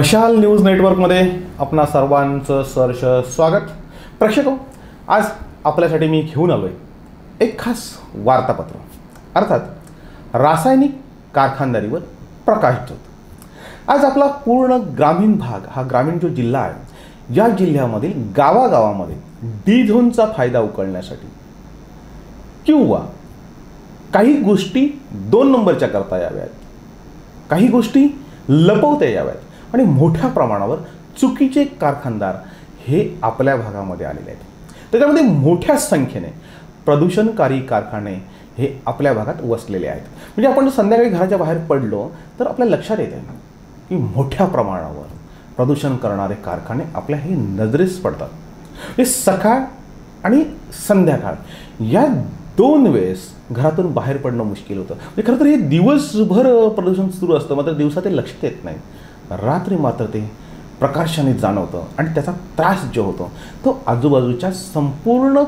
मशाल न्यूज नेटवर्कमध्ये आपणा सर्वांचं सहर्ष स्वागत. प्रेक्षक आज आपल्यासाठी मी घेऊन आलो आहे एक खास वार्तापत्र. अर्थात रासायनिक कारखानदारीवर प्रकाश ठेवत आज आपला पूर्ण ग्रामीण भाग हा ग्रामीण जो जिल्हा आहे या जिल्ह्यामधील गावागावामध्ये डी झोनचा फायदा उकळण्यासाठी किंवा काही गोष्टी दोन नंबरच्या करता याव्यात काही गोष्टी लपवता याव्यात आणि मोठ्या प्रमाणावर चुकीचे कारखानदार हे आपल्या भागामध्ये आलेले आहेत. त्याच्यामध्ये मोठ्या संख्येने प्रदूषणकारी कारखाने हे आपल्या भागात वसलेले आहेत. म्हणजे आपण संध्याकाळी घराच्या बाहेर पडलो तर आपल्या लक्षात येते की मोठ्या प्रमाणावर प्रदूषण करणारे कारखाने आपल्या हे नजरेस पडतात. हे सकाळ आणि संध्याकाळ या दोन वेळेस घरातून बाहेर पडणं मुश्किल होतं. म्हणजे खरं तर हे दिवसभर प्रदूषण सुरू असतं मात्र दिवसात ते लक्षात येत नाही. रात्री मात्र ते प्रकाशाने जाणवतं आणि त्याचा त्रास जो होतो तो आजूबाजूच्या संपूर्ण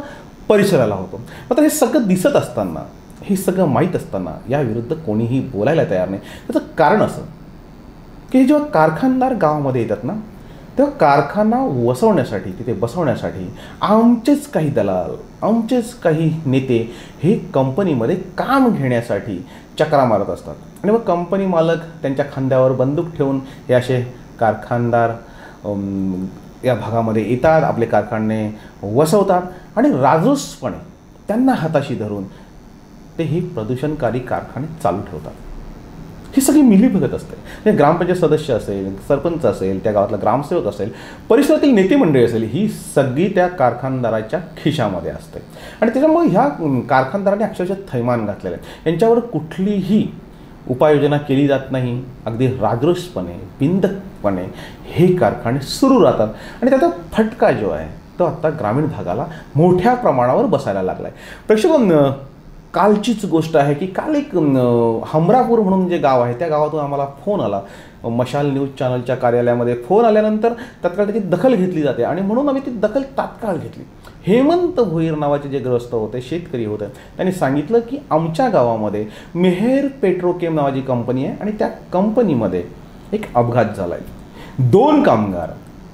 परिसराला होतो. मात्र हे सगळं दिसत असताना हे सगळं माहीत असताना याविरुद्ध कोणीही बोलायला तयार नाही. त्याचं कारण असं की जेव्हा कारखानदार गावामध्ये येतात ना तेव्हा कारखाना वसवण्यासाठी तिथे बसवण्यासाठी आमचेच काही दलाल आमचेच काही नेते हे कंपनीमध्ये काम घेण्यासाठी चक्रा मारत असतात. आणि मग कंपनी मालक त्यांच्या खांद्यावर बंदूक ठेवून हे असे कारखानदार या भागामध्ये येतात आपले कारखाने वसवतात आणि राजूसपणे त्यांना हाताशी धरून ते हे प्रदूषणकारी कारखाने चालू ठेवतात. ही सगळी मिलीभगत असते. म्हणजे ग्रामपंचायत सदस्य असेल सरपंच असेल त्या गावातला ग्रामसेवक असेल परिसरातील नेते मंडळी असेल ही सगळी त्या कारखानदाराच्या खिशामध्ये असते. आणि त्याच्यामुळे ह्या कारखानदाराने अक्षरशः थैमान घातलेलं आहे. यांच्यावर कुठलीही उपाययोजना केली जात नाही अगदी राजरोषपणे बिंदकपणे हे कारखाने सुरू राहतात. आणि त्याचा फटका जो आहे तो आत्ता ग्रामीण भागाला मोठ्या प्रमाणावर बसायला लागला आहे प्रेक्षक कालचीच गोष्ट आहे की काल एक हमरापूर म्हणून जे गाव आहे त्या गावातून आम्हाला फोन आला. मशाल न्यूज चॅनलच्या कार्यालयामध्ये फोन आल्यानंतर तात्काळ त्याची दखल घेतली जाते. आणि म्हणून आम्ही ती दखल तात्काळ घेतली. हेमंत भोईर नावाचे जे ग्रस्त होते शेतकरी होते त्यांनी सांगितलं की आमच्या गावामध्ये मेहेर पेट्रोकेम नावाची कंपनी आहे आणि त्या कंपनीमध्ये एक अपघात झाला आहे दोन कामगार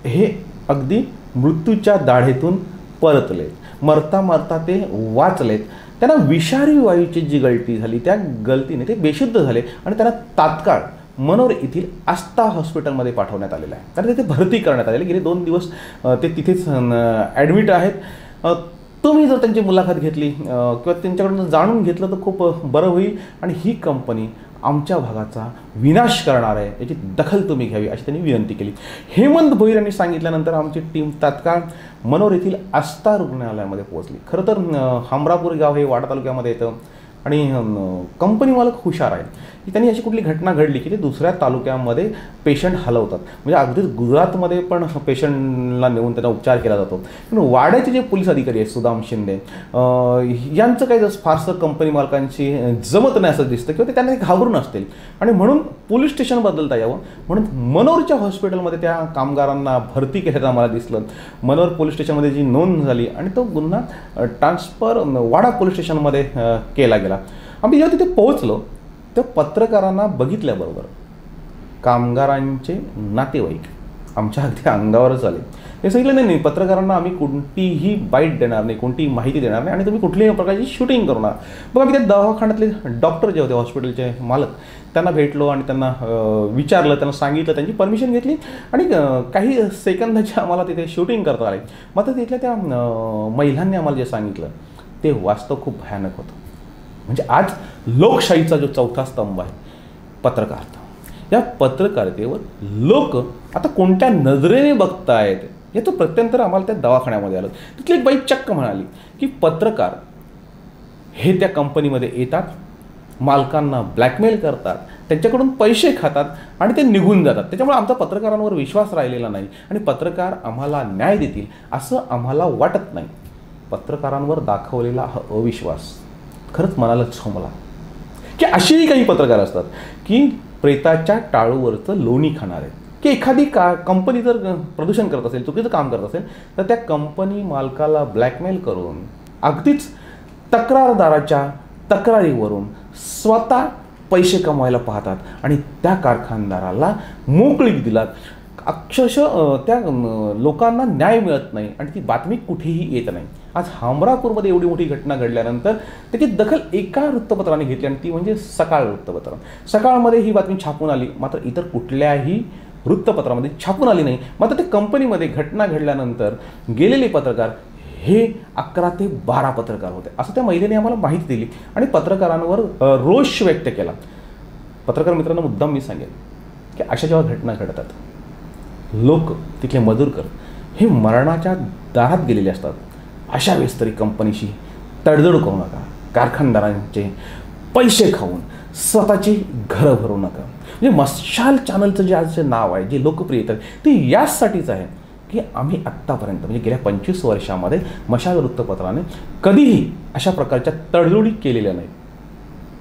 हे अगदी मृत्यूच्या दाढेतून परतले मरता मरता ते वाचलेत. त्यांना विषारी वायूची जी गळती झाली त्या गळतीने ते बेशुद्ध झाले आणि त्यांना तात्काळ मनोर येथील आस्था हॉस्पिटलमध्ये पाठवण्यात आलेलं आहे. कारण तिथे भरती करण्यात आलेली गेले दोन दिवस ते तिथेच ॲडमिट आहेत. तुम्ही जर त्यांची मुलाखत घेतली किंवा त्यांच्याकडून जाणून घेतलं तर खूप बरं होईल. आणि ही कंपनी आमच्या भागाचा विनाश करणार आहे. याची दखल तुम्ही घ्यावी अशी त्यांनी विनंती केली. हेमंत भोईर यांनी सांगितल्यानंतर आमची टीम तात्काळ मनोर येथील आस्था रुग्णालयामध्ये पोहोचली. खरं तर हमरापूर गाव हे वाडा तालुक्यामध्ये येतं. आणि कंपनीमालक हुशार आहे की त्यांनी अशी कुठली घटना घडली की ते दुसऱ्या तालुक्यामध्ये पेशंट हलवतात. म्हणजे अगदीच गुजरातमध्ये पण पेशंटला नेऊन त्यांना उपचार केला जातो. पण वाड्याचे जे पोलीस अधिकारी आहेत सुदाम शिंदे यांचं काही जसं फारसं कंपनी मालकांची जमत नाही असं दिसतं किंवा ते त्यांना घाबरून असतील आणि म्हणून पोलीस स्टेशन बदलता यावं. म्हणून मनोरच्या हॉस्पिटलमध्ये त्या कामगारांना भरती केल्याचं आम्हाला दिसलं. मनोर पोलीस स्टेशनमध्ये जी नोंद झाली आणि तो गुन्हा ट्रान्सफर वाडा पोलीस स्टेशनमध्ये केला गेला. आम्ही जेव्हा तिथे पोहोचलो तेव्हा पत्रकारांना बघितल्याबरोबर कामगारांचे नातेवाईक आमच्या अगदी अंगावरच आले. हे सांगितलं नाही नाही पत्रकारांना आम्ही कोणतीही बाईट देणार नाही कोणतीही माहिती देणार नाही आणि तुम्ही कुठल्याही प्रकारची शूटिंग करू नका. बघा मी त्या दवाखान्यातले डॉक्टर जे होते हॉस्पिटलचे मालक त्यांना भेटलो आणि त्यांना विचारलं त्यांना सांगितलं त्यांची परमिशन घेतली आणि काही सेकंदाची आम्हाला तिथे शूटिंग करता आले. मात्र तिथल्या त्या महिलांनी आम्हाला जे सांगितलं ते वास्तव खूप भयानक होतं. म्हणजे आज लोकशाहीचा जो चौथा स्तंभ आहे पत्रकारिता. या पत्रकारितेवर लोक आता कोणत्या नजरेने बघतायत याचं प्रत्यंतर आम्हाला त्या दवाखान्यामध्ये आलं. तिथली एक बाई चक्क म्हणाली की पत्रकार हे त्या कंपनीमध्ये येतात मालकांना ब्लॅकमेल करतात त्यांच्याकडून पैसे खातात आणि ते निघून जातात. त्याच्यामुळे आमचा पत्रकारांवर विश्वास राहिलेला नाही आणि पत्रकार आम्हाला न्याय देतील असं आम्हाला वाटत नाही. पत्रकारांवर दाखवलेला हा अविश्वास. खरंच मनाला हो मला. की असेही काही पत्रकार असतात की प्रेताच्या टाळूवरचं लोणी खाणार आहेत. की एखादी का कंपनी जर प्रदूषण करत असेल चुकीचं काम करत असेल तर त्या कंपनी मालकाला ब्लॅकमेल करून अगदीच तक्रारदाराच्या तक्रारीवरून स्वतः पैसे कमवायला पाहतात आणि त्या कारखानदाराला मोकळीक दिलात. अक्षरशः त्या लोकांना न्याय मिळत नाही आणि ती बातमी कुठेही येत नाही. आज हमरापूरमध्ये एवढी मोठी घटना घडल्यानंतर त्याची दखल एका वृत्तपत्राने घेतली आणि ती म्हणजे सकाळ वृत्तपत्र. सकाळमध्ये ही बातमी छापून आली मात्र इतर कुठल्याही वृत्तपत्रामध्ये छापून आली नाही. मात्र ते कंपनीमध्ये घटना घडल्यानंतर गेलेले पत्रकार हे अकरा ते बारा पत्रकार होते. असं त्या महिलेने आम्हाला माहिती दिली आणि पत्रकारांवर रोष व्यक्त केला. पत्रकार मित्रांना मुद्दाम मी सांगेन की अशा जेव्हा घटना घडतात लोक तिथले मजूरकर हे मरणाच्या दारात गेलेले असतात. अशा वेळेस तरी कंपनीशी तडजोड करू नका. कारखानदारांचे पैसे खाऊन स्वतःची घरं भरू नका. म्हणजे मशाल चॅनलचं जे आजचे नाव आहे जे लोकप्रिय तर ते याचसाठीच आहे की आम्ही आत्तापर्यंत म्हणजे गेल्या पंचवीस वर्षामध्ये मशाल वृत्तपत्राने कधीही अशा प्रकारच्या तडजोडी केलेल्या नाहीत.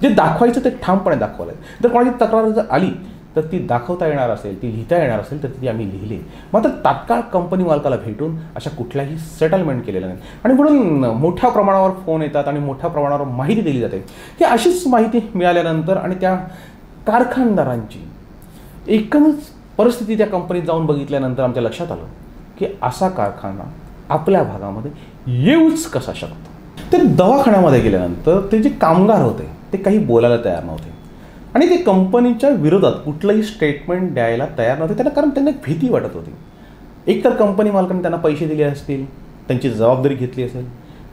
जे दाखवायचं ते ठामपणे दाखवलं आहे जर कोणाची तक्रार जर आली तर ती दाखवता येणार असेल ती लिहिता येणार असेल तर ती आम्ही लिहिली. मात्र तात्काळ कंपनी मालकाला भेटून अशा कुठल्याही सेटलमेंट केलेलं नाही आणि म्हणून मोठ्या प्रमाणावर फोन येतात आणि मोठ्या प्रमाणावर माहिती दिली जाते. की अशीच माहिती मिळाल्यानंतर आणि त्या कारखानदारांची एकूणच परिस्थिती त्या कंपनीत जाऊन बघितल्यानंतर आमच्या लक्षात आलं की असा कारखाना आपल्या भागामध्ये येऊच कसा शकतो. ते दवाखान्यामध्ये गेल्यानंतर ते जे कामगार होते ते काही बोलायला तयार नव्हते. आणि ते कंपनीच्या विरोधात कुठलंही स्टेटमेंट द्यायला तयार नव्हते. त्यांना कारण त्यांना एक भीती वाटत होती. एकतर कंपनी मालकाने त्यांना पैसे दिले असतील त्यांची जबाबदारी घेतली असेल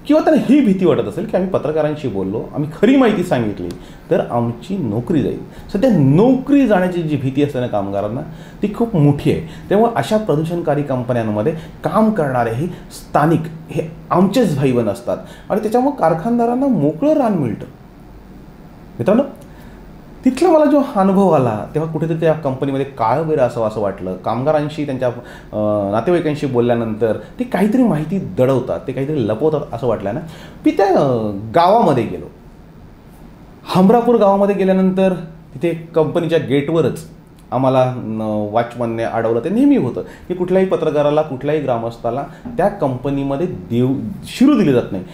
किंवा त्यांना ही भीती वाटत असेल की आम्ही पत्रकारांशी बोललो आम्ही खरी माहिती सांगितली तर आमची नोकरी जाईल. सध्या नोकरी जाण्याची जी भीती असते ना कामगारांना ती खूप मोठी आहे. तेव्हा अशा प्रदूषणकारी कंपन्यांमध्ये काम करणारे हे स्थानिक हे आमचेच भाईबंद असतात. आणि त्याच्यामुळे कारखानदारांना मोकळं रान मिळतं. मित्रांनो तिथला मला जो अनुभव आला तेव्हा कुठेतरी त्या कंपनीमध्ये काळं असावं असं वाटलं. कामगारांशी त्यांच्या नातेवाईकांशी बोलल्यानंतर ते काहीतरी माहिती दडवतात ते काहीतरी लपवतात असं वाटलं ना. मी त्या गावामध्ये गेलो. हमरापूर गावामध्ये गेल्यानंतर तिथे कंपनीच्या गेटवरच आम्हाला वॉचमनने अडवलं ते नेहमी होतं. की कुठल्याही पत्रकाराला कुठल्याही ग्रामस्थाला त्या कंपनीमध्ये देव शिरू दिले जात नाही.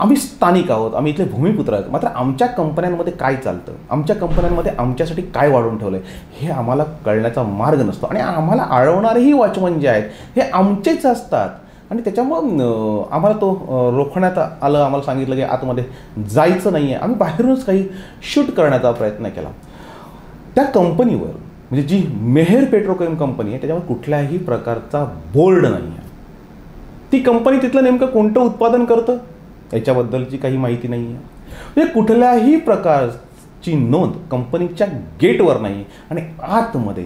आम्ही स्थानिक आहोत आम्ही इथले भूमिपुत्र आहोत. मात्र आमच्या कंपन्यांमध्ये काय चालतं? आमच्या कंपन्यांमध्ये आमच्यासाठी काय वाढवून ठेवलं आहे हे आम्हाला कळण्याचा मार्ग नसतो. आणि आम्हाला अडवणारेही वॉचमन जे आहेत हे आमचेच असतात. आणि त्याच्यामुळं आम्हाला तो रोखण्यात आलं आम्हाला सांगितलं की आतमध्ये जायचं नाही आहे आम्ही बाहेरूनच काही शूट करण्याचा प्रयत्न केला. त्या कंपनीवर म्हणजे जी मेहेर पेट्रोकेम कंपनी आहे त्याच्यावर कुठल्याही प्रकारचा बोर्ड नाही आहे ती कंपनी तिथलं नेमकं कोणतं उत्पादन करतं? याच्याबद्दलची काही माहिती नाही आहे म्हणजे कुठल्याही प्रकारची नोंद कंपनीच्या गेटवर नाही आणि आतमध्ये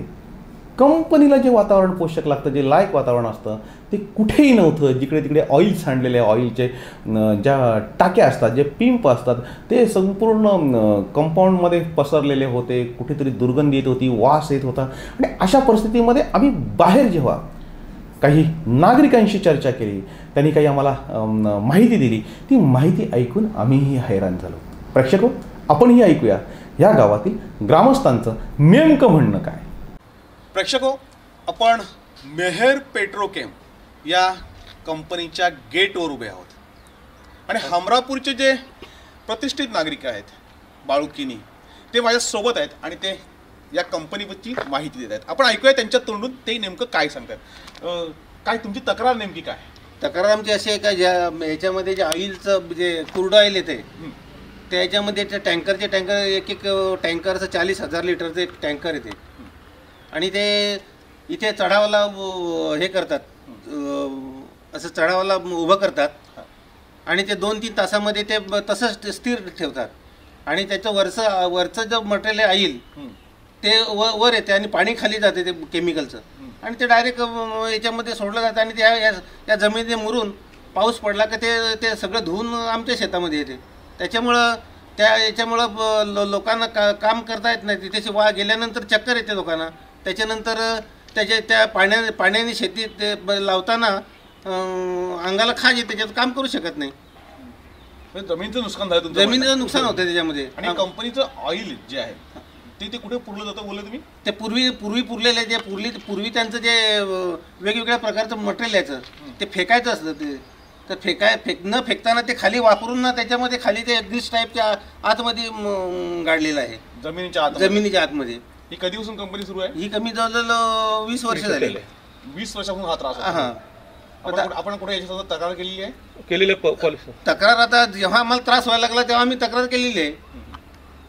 कंपनीला जे वातावरण पोषक लागतं जे लायक वातावरण असतं ते कुठेही नव्हतं. जिकडे तिकडे ऑइल सांडलेले ऑइलचे ज्या टाक्या असतात जे पिंप असतात ते संपूर्ण कंपाऊंडमध्ये पसरलेले होते. कुठेतरी दुर्गंधी येत होती वास येत होता. आणि अशा परिस्थितीमध्ये आम्ही बाहेर जेव्हा काही नागरिकांशी चर्चा केली त्यांनी काही आम्हाला माहिती दिली ती माहिती ऐकून आम्हीही हैराण झालो. प्रेक्षक आपणही ऐकूया. या गावातील ग्रामस्थांचं नेमकं म्हणणं काय? प्रेक्षको आपण मेहेर पेट्रोकेम या कंपनीच्या गेटवर उभे आहोत. आणि हमरापूरचे जे प्रतिष्ठित नागरिक आहेत बाळुकिनी ते माझ्यासोबत आहेत आणि ते या कंपनीबद्दलची माहिती देत आहेत. आपण ऐकूया त्यांच्या तोंडून ते नेमकं काय सांगतात. काय तुमची तक्रार नेमकी काय तक्रार आमची अशी आहे का ज्या याच्यामध्ये जे ऑइलचं जे क्रूड ऑइल येते. त्याच्यामध्ये त्या टँकरचे टँकर एक एक टँकरचं चाळीस हजार लिटरचं एक टँकर येते. आणि ते इथे चढावाला हे करतात. असं चढावाला उभं करतात. आणि ते दोन तीन तासामध्ये ते तसंच स्थिर ठेवतात. आणि त्याचं वरचं वरचं जे मटेरियल हं. ते व वर येते आणि पाणी खाली जाते ते केमिकलचं. आणि ते डायरेक्ट याच्यामध्ये सोडलं जातं आणि त्या या जमिनीत मुरून पाऊस पडला का ते ते सगळं धुवून आमच्या शेतामध्ये येते. त्याच्यामुळं त्या याच्यामुळं लोकांना का काम करता येत नाही. तिथे वा गेल्यानंतर चक्कर येते लोकांना. त्याच्यानंतर त्याच्या त्या पाण्या पाण्याने शेती ते लावताना अंगाला खाज येते त्याच्यात काम करू शकत नाही. म्हणजे जमिनीचं नुकसान झालं तुमचं जमिनीचं नुकसान होतं त्याच्यामध्ये. आणि कंपनीचं ऑइल जे आहे ते ते कुठे पुरलं जातं बोलले तुम्ही? ते पूर्वी पूर्वी पुरलेले जे पूर्वी पूर्वी त्यांचं जे वेगवेगळ्या प्रकारचं मटेरियल यायचं ते फेकायचं असतं ते. तर फेकाय फेक न फेकताना ते खाली वापरून ना त्याच्यामध्ये खाली ते ग्रीस टाईपच्या आतमध्ये गाडलेलं आहे. जमिनीच्या आत जमिनीच्या आतमध्ये. ही कधीपासून कंपनी सुरू आहे? ही कमी जवळजवळ वीस वर्ष झाली वीस वर्षापासून हा त्रास होतो. हा. आपण कुठे- आपण कुठे याच्यासोबत तक्रार केलेली आहे? केलेले पॉलिसी तक्रार आता जेव्हा आम्हाला त्रास व्हायला लागला तेव्हा आम्ही तक्रार केलेली आहे.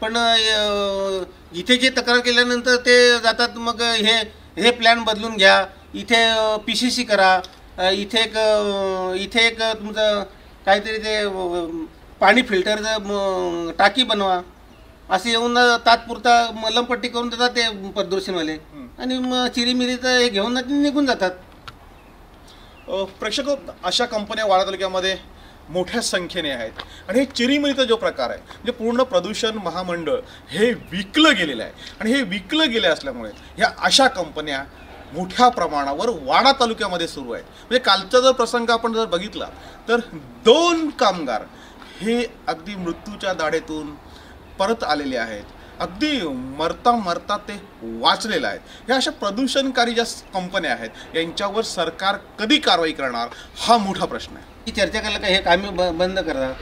पण अं, इथे जे तक्रार केल्यानंतर ते जातात मग हे हे प्लॅन बदलून घ्या. इथे पी सी सी करा. अं, इथे एक अं, इथे एक तुमचं काहीतरी ते अं, पाणी फिल्टरचं टाकी बनवा. असे येऊन तात्पुरता मलमपट्टी करून देतात ते प्रदूषणवाले. आणि मग चिरीमिरीचं हे घेऊन निघून जातात. प्रेक्षक अशा कंपन्या वाडा तालुक्यामध्ये मोठ्या संख्येने आहेत. आणि हे चिरीमिरीचा जो प्रकार आहे म्हणजे पूर्ण प्रदूषण महामंडळ हे विकलं गेलेलं आहे. आणि हे विकलं गेले असल्यामुळे ह्या अशा कंपन्या मोठ्या प्रमाणावर वाडा तालुक्यामध्ये सुरू आहेत. म्हणजे कालचा जर प्रसंग आपण जर बघितला तर दोन कामगार हे अगदी मृत्यूच्या दाढेतून परत आलेले आहेत. अगदी मरता मरता ते वाचलेलं आहेत. ह्या अशा प्रदूषणकारी ज्या कंपन्या आहेत यांच्यावर सरकार कधी कारवाई करणार? हा मोठा प्रश्न आहे. ही चर्चा केलं का हे आम्ही ब बंद करणार.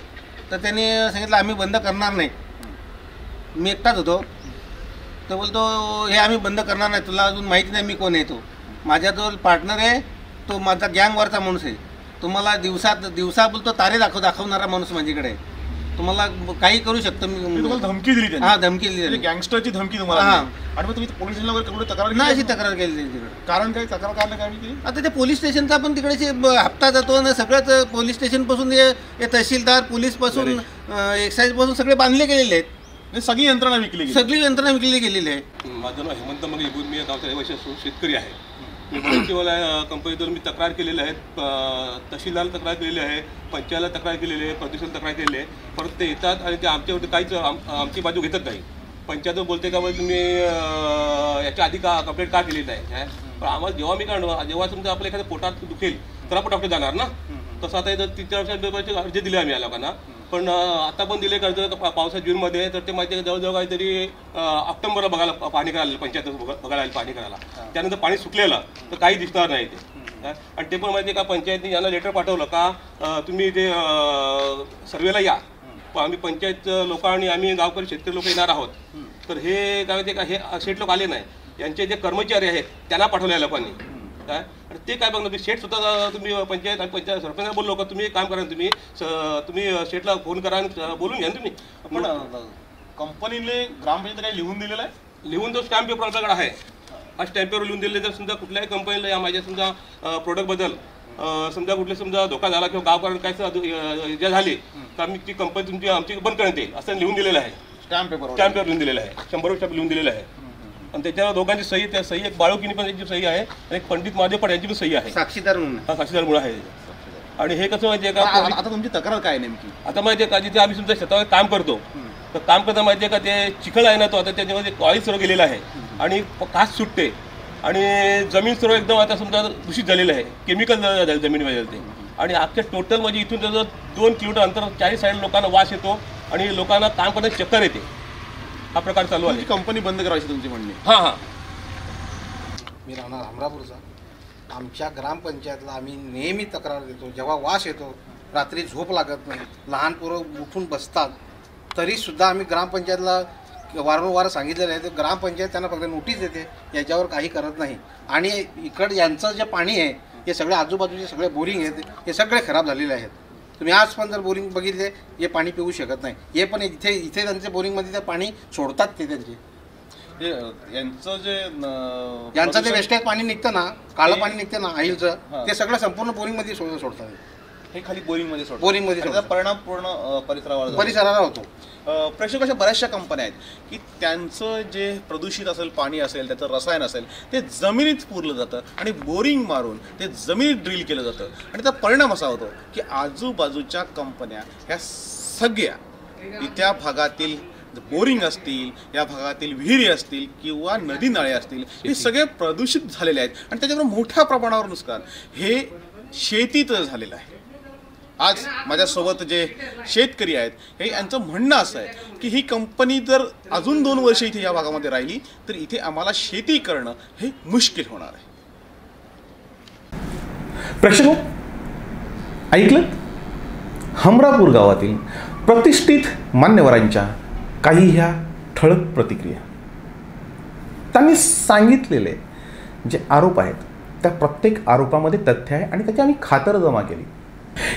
तर त्यांनी सांगितलं आम्ही बंद करणार नाही. मी एकटाच होतो. तो बोलतो हे आम्ही बंद करणार नाही. तुला अजून माहिती नाही मी कोण आहे तो. माझा जो पार्टनर आहे. तो माझा गँगवरचा माणूस आहे. तुम्हाला दिवसात दिवसा बोलतो तारे दाखव दाखवणारा माणूस माझ्याकडे आहे. तुम्हाला काही करू शकतो मी तुम्हाला धमकी दिली त्यांनी. हा धमकी दिली म्हणजे त्यांनी. गँगस्टरची धमकी तुम्हाला हा. दिली. आणि मग तुम्ही पोलीस स्टेशनला वगैरे कुठे तक्रार नाही अशी? तक्रार केली त्यांच्याकडे कारण काय? तक्रार काढलं काय केली आता ते पोलीस स्टेशनचा पण तिकडे हप्ता जातो ना सगळ्याच पोलीस स्टेशनपासून हे हे तहसीलदार पोलीसपासून एक्साईजपासून सगळे बांधले गेलेले आहेत. म्हणजे सगळी यंत्रणा विकली गेली. सगळी यंत्रणा विकली गेलेली आहे. माझं नाव हेमंत मग इबून मी या गावचा रहिवासी असून शेतकरी आहे. कंपनीतून मी तक्रार केलेली आहे तहसीलदार तक्रार केलेली आहे पंचायतला तक्रार केलेली आहे प्रदूषण तक्रार केलेली आहे. परत ते येतात आणि ते आमच्यावरती काहीच आम- आमची बाजू घेतच नाही. पंचायत बोलते का बरं तुम्ही याच्या आधी का कंप्लेंट का केली नाही? पण आम्हाला जेव्हा मी काढू जेव्हा समजा आपल्या एखाद्या पोटात दुखेल तर आपण डॉक्टर जाणार ना? तसं आता इथं तिच्या वर्षाचे अर्ज दिले आम्ही या लोकांना. पण आता पण दिले कर्ज पा- पावसात जूनमध्ये तर ते माहिती जवळजवळ काहीतरी ऑक्टोबरला बघायला पाणी करायला पंचायत बघा- बघायला आली पाणी करायला. त्यानंतर पाणी सुकलेलं तर काही दिसणार नाही ते? आणि ते पण माहिती आहे का पंचायतने यांना लेटर पाठवलं का तुम्ही ते सर्वेला या. पण आम्ही पंचायत लोक आणि आम्ही गावकरी शेतकरी लोक येणार आहोत. तर हे काय माहिती का हे शेठ लोक आले नाही. यांचे जे कर्मचारी आहेत त्यांना पाठवले या लोकांनी काय? आणि ते काय बघणार? शेठ सुद्धा तुम्ही पंचायत आणि पंचायत सरपंच बोललो का? तुम्ही काम करा तुम्ही. तुम्ही शेठला फोन करा आणि बोलून घ्या तुम्ही. पण कंपनीने ग्रामपंचायत काही लिहून दिलेलं आहे? लिहून तो स्टॅम्प पेपर आपल्याकडे आहे. हा स्टॅम्प पेपर लिहून दिले जर समजा कुठल्याही कंपनीला या माझ्या समजा प्रोडक्टबद्दल अं, समजा कुठले समजा धोका झाला किंवा गावकऱ्यांना काय इजा झाली तर आम्ही ती कंपनी तुमची आमची बंद करण्यात येईल. असं लिहून दिलेलं आहे. स्टॅम्प पेपर स्टॅम्प पेपर लिहून दिलेलं आहे. शंभर स्टॅम्प लिहून दिलेलं आहे. आणि त्याच्यावर दोघांची सही त्या सही एक बाळोकीनी पण यांची सही आहे आणि एक पंडित महादेव पण यांची पण सही आहे. साक्षीदार म्हणून. हा साक्षीदार मुळे आहे. आणि हे कसं माहितीये का आता आता तुमची तक्रार काय नेमकी? आता माहितीये का जिथे आम्ही सुद्धा शेतावर काम करतो तर काम करता माहितीये का ते चिखल आहे ना तो आता त्याच्यामध्ये ऑइल सर्व गेलेला आहे. आणि प- कास सुटते. आणि जमीन सर्व एकदम आता समजा दूषित झालेलं आहे. केमिकल झालं जमिनीमध्ये ते. आणि अख्ख्या टोटल म्हणजे इथून त्याचं दोन किलोमीटर अंतर चाळीस साईड लोकांना वास येतो आणि लोकांना काम करण्याची चक्कर येते. हा प्रकार चालू आहे. कंपनी बंद करायची तुमची म्हणणे. हां हां. मी राहणार हमरापूरचा आमच्या ग्रामपंचायतला आम्ही नेहमी तक्रार देतो. जेव्हा वास येतो रात्री झोप लागत नाही. लहान पोरं उठून बसतात. तरीसुद्धा आम्ही ग्रामपंचायतला वारंवार सांगितलेलं आहे. तर ग्रामपंचायत त्यांना फक्त नोटीस देते. याच्यावर काही करत नाही. आणि इकड यांचं जे पाणी आहे हे सगळे आजूबाजूचे सगळे बोरिंग आहेत. हे सगळे खराब झालेले आहेत. तुम्ही आज पण जर बोरिंग बघितले हे पाणी पिऊ शकत नाही. हे पण इथे इथे त्यांचे बोरिंगमध्ये ते पाणी सोडतात ते त्यांचे. यांचं जे यांचं प्रदूषण- वेस्टेज पाणी निघतं ना काळं पाणी निघतं ना. आईलचं ते सगळं संपूर्ण बोरिंगमध्ये सोड- सोडतात. हे खाली बोरिंगमध्ये सोडतात. Boring मध्ये आणि त्याचा सोडतात. परिणाम पूर्ण परिसरावर. परिसराला होतो अं, प्रेक्षक अशा बऱ्याचशा कंपन्या आहेत की त्यांचं जे प्रदूषित असेल पाणी असेल त्याचं रसायन असेल ते जमिनीत पुरलं जातं आणि बोरिंग मारून ते जमिनीत ड्रिल केलं जातं आणि त्याचा परिणाम असा होतो की आजूबाजूच्या कंपन्या ह्या सगळ्या त्या भागातील बोरिंग असतील या भागातील विहिरी असतील किंवा नदी नाळे असतील हे सगळे प्रदूषित झालेले आहेत आणि त्याच्यावर मोठ्या प्रमाणावर नुकसान हे शेतीत झालेलं आहे आज माझ्यासोबत जे शेतकरी आहेत हे यांचं म्हणणं असं आहे की ही कंपनी जर अजून दोन वर्ष इथे या भागामध्ये राहिली तर इथे आम्हाला शेती करणं हे मुश्किल होणार आहे. प्रेक्षक ऐकलं? हमरापूर गावातील प्रतिष्ठित मान्यवरांच्या काही ह्या ठळक प्रतिक्रिया. त्यांनी सांगितलेले जे आरोप आहेत त्या प्रत्येक आरोपामध्ये तथ्य आहे आणि त्याची आम्ही खातर जमा केली.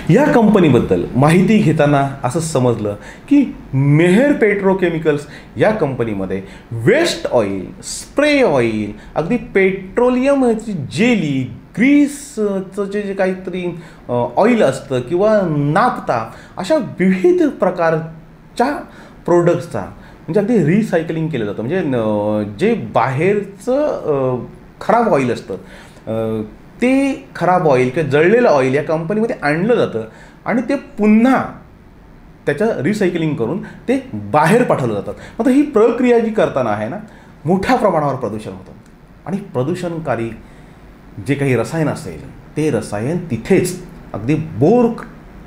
या कंपनीबद्दल माहिती घेताना असं समजलं की मेहर पेट्रोकेमिकल्स या कंपनीमध्ये वेस्ट ऑइल स्प्रे ऑइल अगदी पेट्रोलियमची जेली ग्रीसचं जे जे काहीतरी ऑइल असतं किंवा नापता अशा विविध प्रकारच्या प्रोडक्ट्सचा म्हणजे अगदी रिसायकलिंग केलं जातं. म्हणजे जे बाहेरचं खराब ऑइल असतं ते खराब ऑइल किंवा जळलेलं ऑइल या कंपनीमध्ये आणलं जातं आणि ते पुन्हा त्याचं रिसायकलिंग करून ते बाहेर पाठवलं जातात. मात्र ही प्रक्रिया जी करताना आहे ना मोठ्या प्रमाणावर प्रदूषण होतं. आणि प्रदूषणकारी जे काही रसायन असेल ते रसायन तिथेच अगदी बोर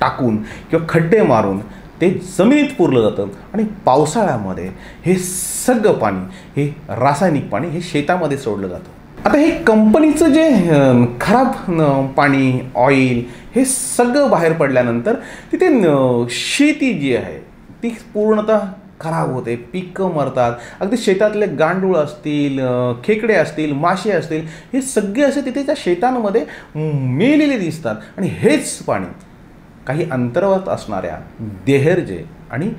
टाकून किंवा खड्डे मारून ते जमिनीत पुरलं जातं आणि पावसाळ्यामध्ये हे सगळं पाणी हे रासायनिक पाणी हे शेतामध्ये सोडलं जातं. आता हे कंपनीचं जे खराब पाणी ऑइल हे सगळं बाहेर पडल्यानंतर तिथे शेती जी आहे ती पूर्णतः खराब होते. पिकं मरतात. अगदी शेतातले गांडूळ असतील खेकडे असतील मासे असतील हे सगळे असे तिथे त्या शेतांमध्ये मेलेले दिसतात. आणि हेच पाणी काही अंतर्गत असणाऱ्या देहरजे आणि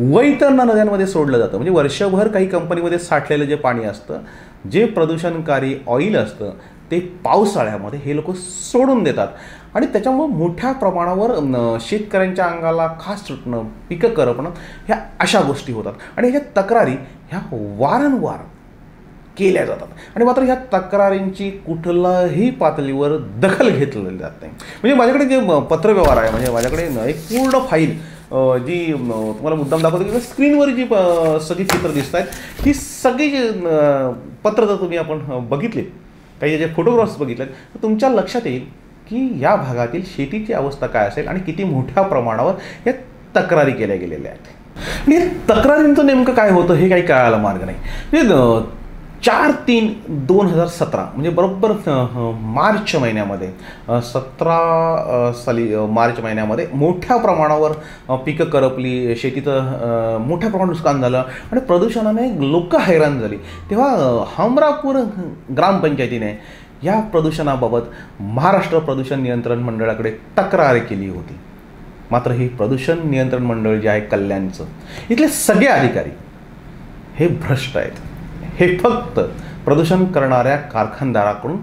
वैतरणा नद्यांमध्ये सोडलं जातं. म्हणजे वर्षभर काही कंपनीमध्ये साठलेलं जे पाणी असतं जे प्रदूषणकारी ऑइल असतं ते पावसाळ्यामध्ये हे लोक सोडून देतात. आणि त्याच्यामुळं मोठ्या प्रमाणावर न, शेतकऱ्यांच्या अंगाला खास सुटणं पिकं करपणं ह्या अशा गोष्टी होतात. आणि ह्या तक्रारी ह्या वारंवार केल्या जातात. आणि मात्र ह्या तक्रारींची कुठलाही पातळीवर दखल घेतलेली जात नाही. म्हणजे माझ्याकडे जे पत्रव्यवहार आहे म्हणजे माझ्याकडे एक पूर्ण फाईल जी तुम्हाला मुद्दाम दाखवतो किंवा स्क्रीनवर जी प- सगळी चित्र दिसत आहेत ही सगळी जी पत्र जर तुम्ही आपण बघितले काही जे फोटोग्राफ्स बघितलेत तर तुमच्या लक्षात येईल की या भागातील शेतीची अवस्था काय असेल आणि किती मोठ्या प्रमाणावर या तक्रारी केल्या गेलेल्या आहेत. आणि तक्रारींचं नेमकं काय होतं हे काही कळायला मार्ग नाही. म्हणजे चार तीन दोन हजार सतरा म्हणजे बरोबर मार्च महिन्यामध्ये सतरा साली मार्च महिन्यामध्ये मोठ्या प्रमाणावर पिकं करपली शेतीचं मोठ्या प्रमाणात नुकसान झालं आणि प्रदूषणाने लोकं हैराण झाली. तेव्हा हमरापूर ग्रामपंचायतीने या प्रदूषणाबाबत महाराष्ट्र प्रदूषण नियंत्रण मंडळाकडे तक्रार केली होती. मात्र हे प्रदूषण नियंत्रण मंडळ जे आहे कल्याणचं इथले सगळे अधिकारी हे भ्रष्ट आहेत. हे फक्त प्रदूषण करणाऱ्या कारखानदाराकडून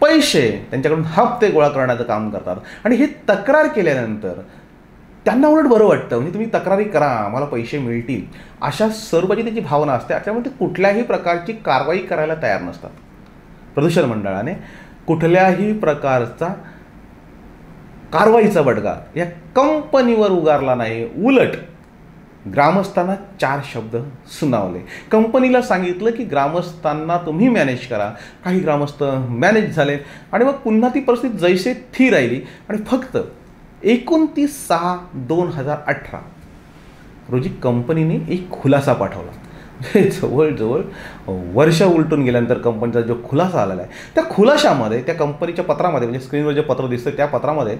पैसे त्यांच्याकडून हप्ते गोळा करण्याचं काम करतात. आणि ही तक्रार केल्यानंतर त्यांना उलट बरं वाटतं म्हणजे तुम्ही तक्रारी करा आम्हाला पैसे मिळतील. अशा स्वरूपाची त्याची भावना असते. त्यामुळे ते कुठल्याही प्रकारची कारवाई करायला तयार नसतात. प्रदूषण मंडळाने कुठल्याही प्रकारचा कारवाईचा बडगा या कंपनीवर उगारला नाही. उलट ग्रामस्थांना चार शब्द सुनावले. कंपनीला सांगितलं की ग्रामस्थांना तुम्ही मॅनेज करा. काही ग्रामस्थ मॅनेज झाले आणि मग पुन्हा ती परिस्थिती जैसे थी राहिली. आणि फक्त एकोणतीस सहा दोन हजार अठरा रोजी कंपनीने एक खुलासा पाठवला. जवळजवळ वर्ष उलटून गेल्यानंतर कंपनीचा जो खुलासा आलेला आहे त्या खुलाशामध्ये त्या कंपनीच्या पत्रामध्ये म्हणजे स्क्रीनवर जे पत्र दिसतं त्या पत्रामध्ये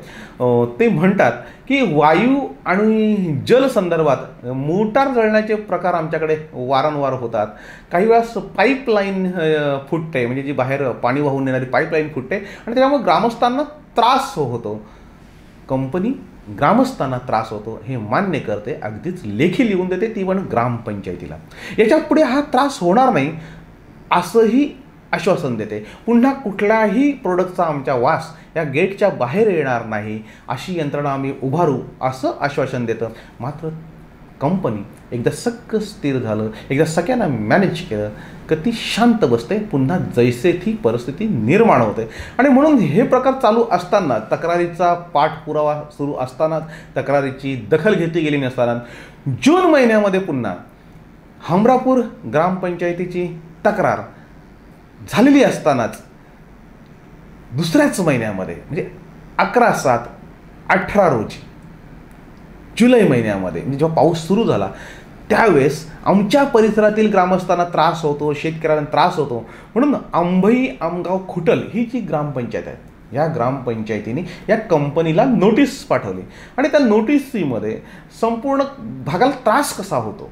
ते म्हणतात की वायू आणि जल संदर्भात मोटार जळण्याचे प्रकार आमच्याकडे वारंवार होतात. काही वेळास पाईपलाईन फुटते म्हणजे जी बाहेर पाणी वाहून नेणारी पाईपलाईन फुटते आणि त्याच्यामुळे ग्रामस्थांना त्रास होतो. कंपनी ग्रामस्थांना त्रास होतो हे मान्य करते. अगदीच लेखी लिहून देते ती पण ग्रामपंचायतीला. याच्यापुढे हा त्रास होणार नाही असंही आश्वासन देते. पुन्हा कुठल्याही प्रोडक्टचा आमच्या वास या गेटच्या बाहेर येणार नाही अशी यंत्रणा आम्ही उभारू असं आश्वासन देतं. मात्र कंपनी एकदा सक्क स्थिर झालं एकदा सगळ्यांना मॅनेज केलं का ती शांत बसते पुन्हा जैसे ती परिस्थिती निर्माण होते. आणि म्हणून हे प्रकार चालू असताना तक्रारीचा पाठपुरावा सुरू असताना तक्रारीची दखल घेतली गेली नसताना जून महिन्यामध्ये पुन्हा हमरापूर ग्रामपंचायतीची तक्रार झालेली असतानाच दुसऱ्याच महिन्यामध्ये म्हणजे अकरा सात अठरा रोजी जुलै महिन्यामध्ये म्हणजे जेव्हा पाऊस सुरू झाला त्यावेळेस आमच्या परिसरातील ग्रामस्थांना त्रास होतो शेतकऱ्यांना त्रास होतो. म्हणून आंबई आमगाव खुटल ही जी ग्रामपंचायत आहे या ग्रामपंचायतीने या कंपनीला नोटीस पाठवली. आणि त्या नोटीसीमध्ये संपूर्ण भागाला त्रास कसा होतो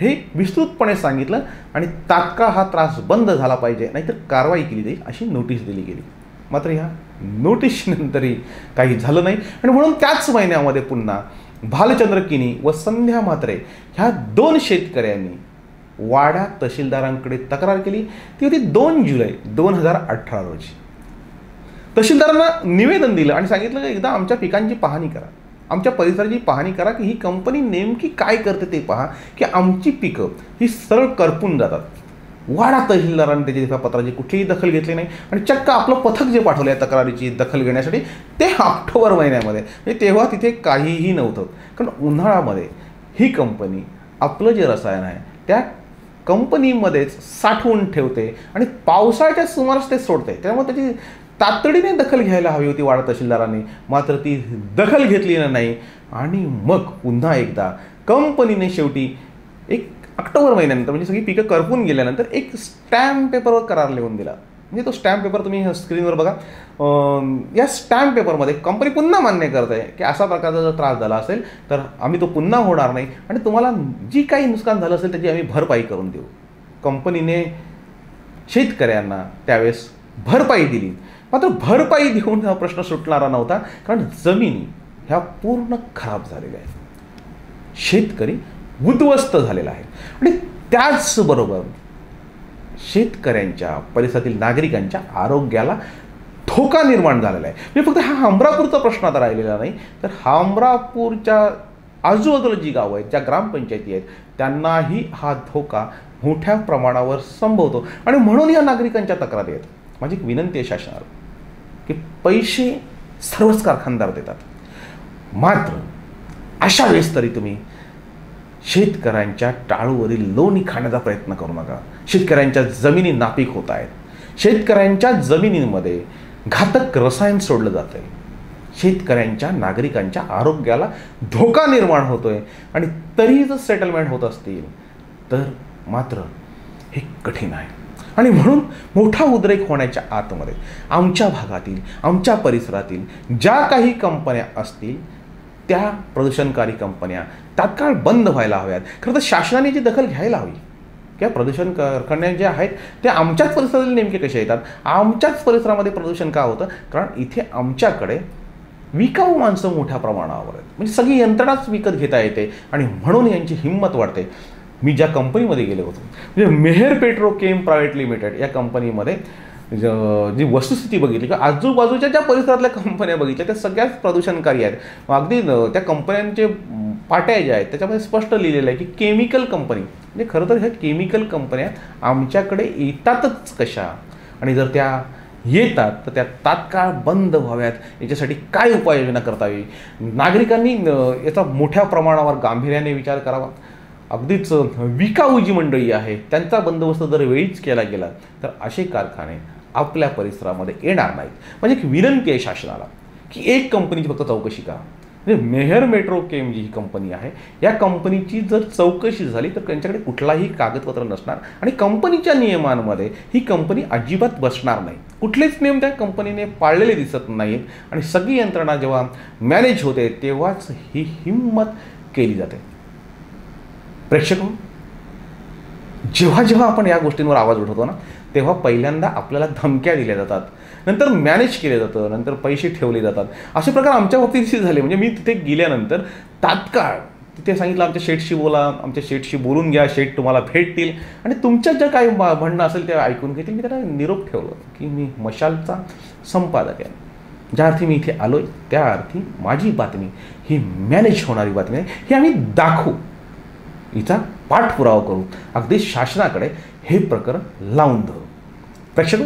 हे विस्तृतपणे सांगितलं आणि तात्काळ हा त्रास बंद झाला पाहिजे नाहीतर कारवाई केली जाईल अशी नोटीस दिली गेली. मात्र ह्या नोटीसनंतरही काही झालं नाही. आणि म्हणून त्याच महिन्यामध्ये पुन्हा भालचंद्र किनी व संध्या म्हात्रे ह्या दोन शेतकऱ्यांनी वाडा तहसीलदारांकडे तक्रार केली. ती होती दोन जुलै दोन हजार अठरा रोजी. तहसीलदारांना निवेदन दिलं आणि सांगितलं की एकदा आमच्या पिकांची पाहणी करा. आमच्या परिसराची पाहणी करा की ही कंपनी नेमकी काय करते ते पहा की आमची पिकं ही सरळ करपून जातात. वाडा तहसीलदारांनी त्याची पत्राची कुठलीही दखल घेतली नाही. आणि चक्क आपलं पथक जे पाठवलं आहे तक्रारीची दखल घेण्यासाठी ते ऑक्टोबर महिन्यामध्ये. म्हणजे तेव्हा तिथे काहीही नव्हतं. कारण उन्हाळ्यामध्ये ही कंपनी आपलं जे रसायन आहे त्या कंपनीमध्येच साठवून ठेवते आणि पावसाळ्याच्या सुमारास ते सोडते. त्यामुळे त्याची तातडीने दखल घ्यायला हवी होती वाडा तहसीलदारांनी. मात्र ती दखल घेतली नाही. आणि मग पुन्हा एकदा कंपनीने शेवटी एक ऑक्टोबर महिन्यानंतर म्हणजे सगळी पिकं करपून गेल्यानंतर एक स्टॅम्प पेपरवर करार लिहून दिला. म्हणजे तो स्टॅम्प पेपर तुम्ही स्क्रीनवर बघा. या स्टॅम्प पेपरमध्ये कंपनी पुन्हा मान्य करत आहे की असा प्रकारचा जर त्रास झाला असेल तर आम्ही तो पुन्हा होणार नाही. आणि तुम्हाला जी काही नुकसान झालं असेल त्याची आम्ही भरपाई करून देऊ. कंपनीने शेतकऱ्यांना त्यावेळेस भरपाई दिली. मात्र भरपाई देऊन हा प्रश्न सुटणारा नव्हता कारण जमिनी ह्या पूर्ण खराब झालेल्या आहेत. शेतकरी उद्ध्वस्त झालेला आहे. आणि त्याचबरोबर शेतकऱ्यांच्या परिसरातील नागरिकांच्या आरोग्याला धोका निर्माण झालेला आहे. म्हणजे फक्त हा अमरापूरचा प्रश्न आता राहिलेला नाही तर अमरापूरच्या आजूबाजूला जी गावं आहेत ज्या ग्रामपंचायती आहेत त्यांनाही हा धोका मोठ्या प्रमाणावर संभवतो. आणि म्हणून या नागरिकांच्या तक्रारी आहेत. माझी एक विनंती आहे शासनाला की पैसे सर्वच कारखानदार देतात. मात्र अशा वेळेस तरी तुम्ही शेतकऱ्यांच्या टाळूवरील लोणी खाण्याचा प्रयत्न करू नका. शेतकऱ्यांच्या जमिनी नापीक होत आहेत. शेतकऱ्यांच्या जमिनींमध्ये घातक रसायन सोडलं जात आहे शेतकऱ्यांच्या नागरिकांच्या आरोग्याला धोका निर्माण होतो आहे आणि तरीही जर सेटलमेंट होत असतील तर मात्र हे कठीण आहे. आणि म्हणून मोठा उद्रेक होण्याच्या आतमध्ये आमच्या भागातील आमच्या परिसरातील ज्या काही कंपन्या असतील त्या प्रदूषणकारी कंपन्या तात्काळ बंद व्हायला हव्यात. खरं तर शासनाने जी दखल घ्यायला हवी किंवा प्रदूषण कारखान्या ज्या आहेत त्या आमच्याच परिसरातील नेमके कसे येतात? आमच्याच परिसरामध्ये प्रदूषण का होतं? कारण इथे आमच्याकडे विकाऊ माणसं मोठ्या प्रमाणावर आहेत. म्हणजे सगळी यंत्रणाच विकत घेता येते आणि म्हणून यांची हिंमत वाढते. मी ज्या कंपनीमध्ये गेले होतो म्हणजे मेहर पेट्रोकेम प्रायव्हेट लिमिटेड या कंपनीमध्ये ज- जी वस्तुस्थिती बघितली किंवा आजूबाजूच्या ज्या परिसरातल्या कंपन्या बघितल्या त्या सगळ्याच प्रदूषणकारी आहेत. मग अगदी त्या कंपन्यांचे पाट्या ज्या आहेत त्याच्यामध्ये स्पष्ट लिहिलेलं आहे की केमिकल कंपनी. म्हणजे खरं तर ह्या केमिकल कंपन्या आमच्याकडे येतातच कशा? आणि जर त्या येतात तर त्या तात्काळ बंद व्हाव्यात. याच्यासाठी काय उपाययोजना करता येईल नागरिकांनी याचा मोठ्या प्रमाणावर गांभीर्याने विचार करावा. अगदीच विकाऊ जी मंडळी आहे त्यांचा बंदोबस्त जर वेळीच केला गेला तर असे कारखाने आपल्या परिसरामध्ये येणार नाहीत. म्हणजे एक विनंती आहे शासनाला की एक कंपनीची फक्त चौकशी करा. म्हणजे मेहर मेट्रो केम जी ही कंपनी आहे या कंपनीची जर चौकशी झाली तर त्यांच्याकडे कुठलाही कागदपत्र नसणार आणि कंपनीच्या नियमांमध्ये ही कंपनी अजिबात बसणार नाही. कुठलेच नियम त्या कंपनीने पाळलेले दिसत नाहीत आणि सगळी यंत्रणा जेव्हा मॅनेज होते तेव्हाच ही हिंमत केली जाते. प्रेक्षक हो, जेव्हा जेव्हा आपण या गोष्टींवर आवाज उठवतो ना तेव्हा पहिल्यांदा आपल्याला धमक्या दिल्या जातात. नंतर मॅनेज केलं जातं नंतर पैसे ठेवले जातात. असे प्रकार आमच्या बाबतीत झाले. म्हणजे मी तिथे गेल्यानंतर तात्काळ तिथे सांगितलं आमच्या शेटशी बोला आमच्या शेटशी बोलून घ्या शेट तुम्हाला भेटतील. आणि तुमच्या ज्या काही म्हणणं असेल ते ऐकून घेतील. मी त्याला निरोप ठेवलं की मी मशालचा संपादक आहे. ज्या अर्थी मी इथे आलोय त्या अर्थी माझी बातमी ही मॅनेज होणारी बातमी आहे. हे आम्ही दाखवू. हिचा पाठपुरावा करू. अगदी शासनाकडे हे प्रकरण लावून धरू. प्रेक्षक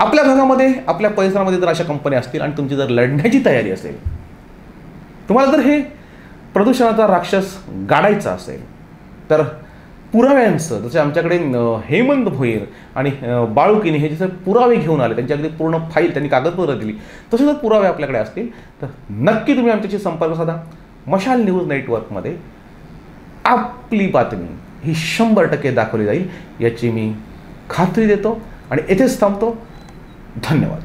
आपल्या भागामध्ये आपल्या परिसरामध्ये जर अशा कंपन्या असतील आणि तुमची जर लढण्याची तयारी असेल तुम्हाला जर हे प्रदूषणाचा राक्षस गाडायचा असेल तर पुराव्यांचं जसे आमच्याकडे हेमंत भोईर आणि बाळुकीने बाळुकिनी हे जसे पुरावे घेऊन आले त्यांची अगदी पूर्ण फाईल त्यांनी कागदपत्र दिली तसे जर पुरावे आपल्याकडे असतील तर नक्की तुम्ही आमच्याशी संपर्क साधा. मशाल न्यूज नेटवर्कमध्ये आपली बातमी ही शंभर टक्के दाखवली जाईल याची मी खात्री देतो. आणि येथेच थांबतो. धन्यवाद.